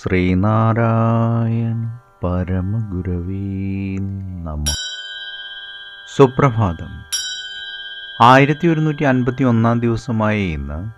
ശ്രീനാരായണ പരമഗുരവീ നമ. സുപ്രഭാതം. ആയിരത്തി ഒരുന്നൂറ്റി അൻപത്തി ഒന്നാം ദിവസമായ ഇന്ന്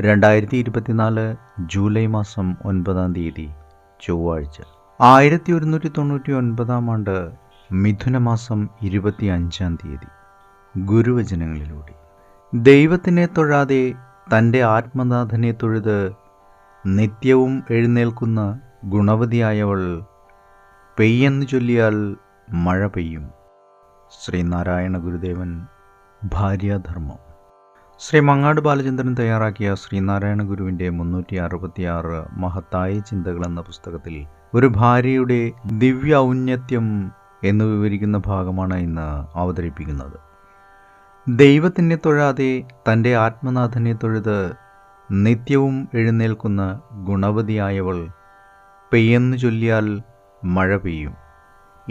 രണ്ടായിരത്തി ഇരുപത്തിനാല് ജൂലൈ മാസം ഒൻപതാം തീയതി ചൊവ്വാഴ്ച. ആയിരത്തി ഒരുന്നൂറ്റി തൊണ്ണൂറ്റി ഒൻപതാം ആണ്ട് മിഥുന മാസം ഇരുപത്തി അഞ്ചാം തീയതി ഗുരുവചനങ്ങളിലൂടെ. ദൈവത്തിനെ തൊഴാതെ തന്റെ ആത്മനാഥനെ തൊഴുത് നിത്യവും എഴുന്നേൽക്കുന്ന ഗുണവതിയായവൾ പെയ്യെന്ന് ചൊല്ലിയാൽ മഴ പെയ്യും. ശ്രീനാരായണ ഗുരുദേവൻ ഭാര്യാധർമ്മം. ശ്രീ മങ്ങാട് ബാലചന്ദ്രൻ തയ്യാറാക്കിയ ശ്രീനാരായണ ഗുരുവിന്റെ മുന്നൂറ്റി അറുപത്തിയാറ് മഹത്തായ ചിന്തകൾ എന്ന പുസ്തകത്തിൽ ഒരു ഭാര്യയുടെ ദിവ്യ ഔന്നത്യം എന്ന് വിവരിക്കുന്ന ഭാഗമാണ് ഇന്ന് അവതരിപ്പിക്കുന്നത്. ദൈവത്തിനെ തൊഴാതെ തന്റെ ആത്മനാഥനെ തൊഴുത് നിത്യവും എഴുന്നേൽക്കുന്ന ഗുണവതിയായവൾ പെയ്യെന്നു ചൊല്ലിയാൽ മഴ പെയ്യും.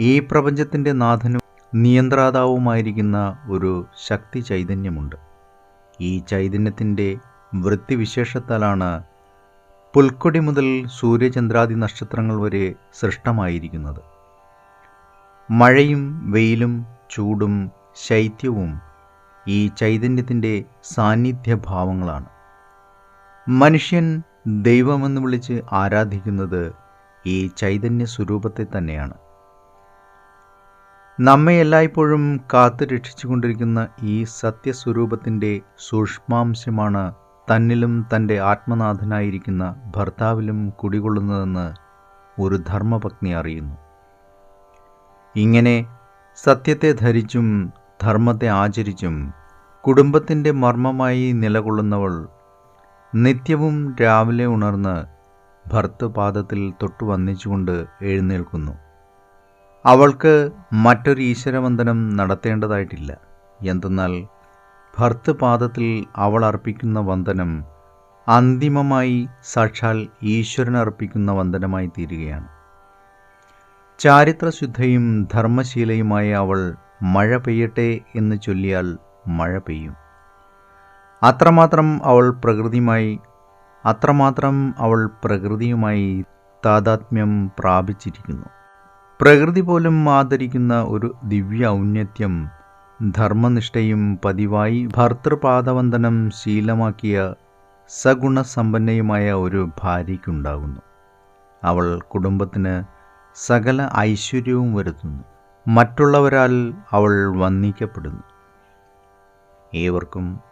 ഈ പ്രപഞ്ചത്തിന്റെ നാഥനും നിയന്ത്രാതാവുമായിരിക്കുന്ന ഒരു ശക്തി ചൈതന്യമുണ്ട്. ഈ ചൈതന്യത്തിന്റെ വൃത്തിവിശേഷത്താലാണ് പുൽക്കൊടി മുതൽ സൂര്യചന്ദ്രാദി നക്ഷത്രങ്ങൾ വരെ സൃഷ്ടമായിരിക്കുന്നത്. മഴയും വെയിലും ചൂടും ശൈത്യവും ഈ ചൈതന്യത്തിന്റെ സാന്നിധ്യഭാവങ്ങളാണ്. മനുഷ്യൻ ദൈവമെന്ന് വിളിച്ച് ആരാധിക്കുന്നത് ഈ ചൈതന്യ സ്വരൂപത്തെ തന്നെയാണ്. നമ്മെ എല്ലായ്പ്പോഴും കാത്തു രക്ഷിച്ചുകൊണ്ടിരിക്കുന്ന ഈ സത്യസ്വരൂപത്തിന്റെ സൂക്ഷ്മാംശമാണ് തന്നിലും തന്റെ ആത്മനാഥനായിരിക്കുന്ന ഭർത്താവിലും കുടികൊള്ളുന്നതെന്ന് ഒരു ധർമ്മപത്നി അറിയുന്നു. ഇങ്ങനെ സത്യത്തെ ധരിച്ചും ധർമ്മത്തെ ആചരിച്ചും കുടുംബത്തിന്റെ മർമ്മമായി നിലകൊള്ളുന്നവൾ നിത്യവും രാവിലെ ഉണർന്ന് ഭർത്തപാദത്തിൽ തൊട്ടു വന്നിച്ചുകൊണ്ട് എഴുന്നേൽക്കുന്നു. അവൾക്ക് മറ്റൊരു ഈശ്വരവന്ദനം നടത്തേണ്ടതായിട്ടില്ല. എന്തെന്നാൽ ഭർത്തപാദത്തിൽ അവൾ അർപ്പിക്കുന്ന വന്ദനം അന്തിമമായി സാക്ഷാൽ ഈശ്വരൻ അർപ്പിക്കുന്ന വന്ദനമായി തീരുകയാണ്. ചാരിത്രശുദ്ധയും ധർമ്മശീലയുമായ അവൾ മഴ പെയ്യട്ടെ എന്ന് ചൊല്ലിയാൽ മഴ പെയ്യും. അത്രമാത്രം അവൾ പ്രകൃതിയുമായി അത്രമാത്രം അവൾ പ്രകൃതിയുമായി താതാത്മ്യം പ്രാപിച്ചിരിക്കുന്നു. പ്രകൃതി പോലും ആദരിക്കുന്ന ഒരു ദിവ്യ ഔന്നത്യം ധർമ്മനിഷ്ഠയും പതിവായി ഭർത്തൃപാദവന്ദനം ശീലമാക്കിയ സഗുണസമ്പന്നയുമായ ഒരു ഭാര്യയ്ക്കുണ്ടാകുന്നു. അവൾ കുടുംബത്തിന് സകല ഐശ്വര്യവും വരുത്തുന്നു. മറ്റുള്ളവരാൽ അവൾ വന്ദിക്കപ്പെടുന്നു. ഏവർക്കും